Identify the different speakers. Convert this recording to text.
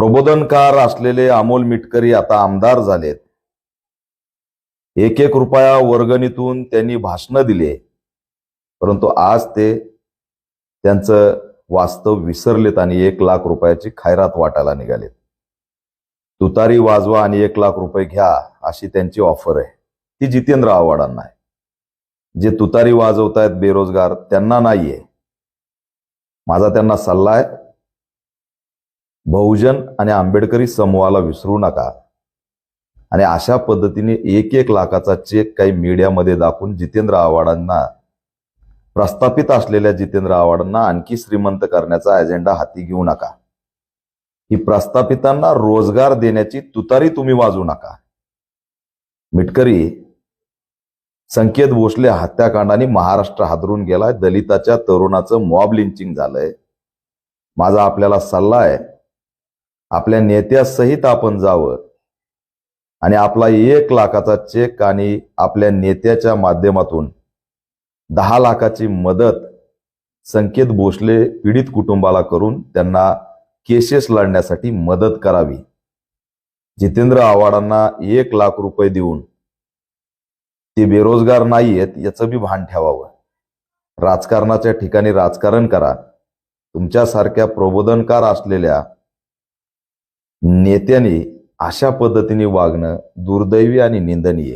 Speaker 1: प्रबोधनकार असलेले अमोल मिटकरी आता आमदार झालेत. एक एक रुपया वर्गणीतून त्यांनी भाषणं दिले. परंतु आज ते त्यांचं वास्तव विसरलेत आणि एक लाख रुपयाची खैरात वाटायला निघालेत. तुतारी वाजवा आणि एक लाख रुपये घ्या अशी त्यांची ऑफर आहे. ती जितेंद्र आव्हाडांना आहे. जे तुतारी वाजवतायत बेरोजगार त्यांना नाहीये. माझा त्यांना सल्ला आहे बहुजन आणि आंबेडकरी समूहाला विसरू नका. आणि अशा पद्धतीने एक एक लाखाचा चेक काही मीडियामध्ये दाखवून जितेंद्र आव्हाडांना प्रस्थापित असलेल्या जितेंद्र आव्हाडांना आणखी श्रीमंत करण्याचा अजेंडा हाती घेऊ नका. ही प्रस्थापितांना रोजगार देण्याची तुतारी तुम्ही वाजू नका. मिटकरी संकेत भोसले हत्याकांडाने महाराष्ट्र हादरून गेलाय. दलिताच्या तरुणाचं मॉब लिंचिंग झालंय. माझा आपल्याला सल्ला आहे आपल्या नेत्यासहित आपण जावं. आणि आपला एक लाखाचा चेक आणि आपल्या नेत्याच्या माध्यमातून दहा लाखाची मदत संकेत भोसले पीडित कुटुंबाला करून त्यांना केसेस लढण्यासाठी मदत करावी. जितेंद्र आव्हाडांना एक लाख रुपये देऊन ते बेरोजगार नाही आहेत याचं बी भान ठेवावं. राजकारणाच्या ठिकाणी राजकारण करा. तुमच्यासारख्या प्रबोधनकार असलेल्या नेत्यांनी अशा पद्धतीने वागणं दुर्दैवी आणि निंदनीय.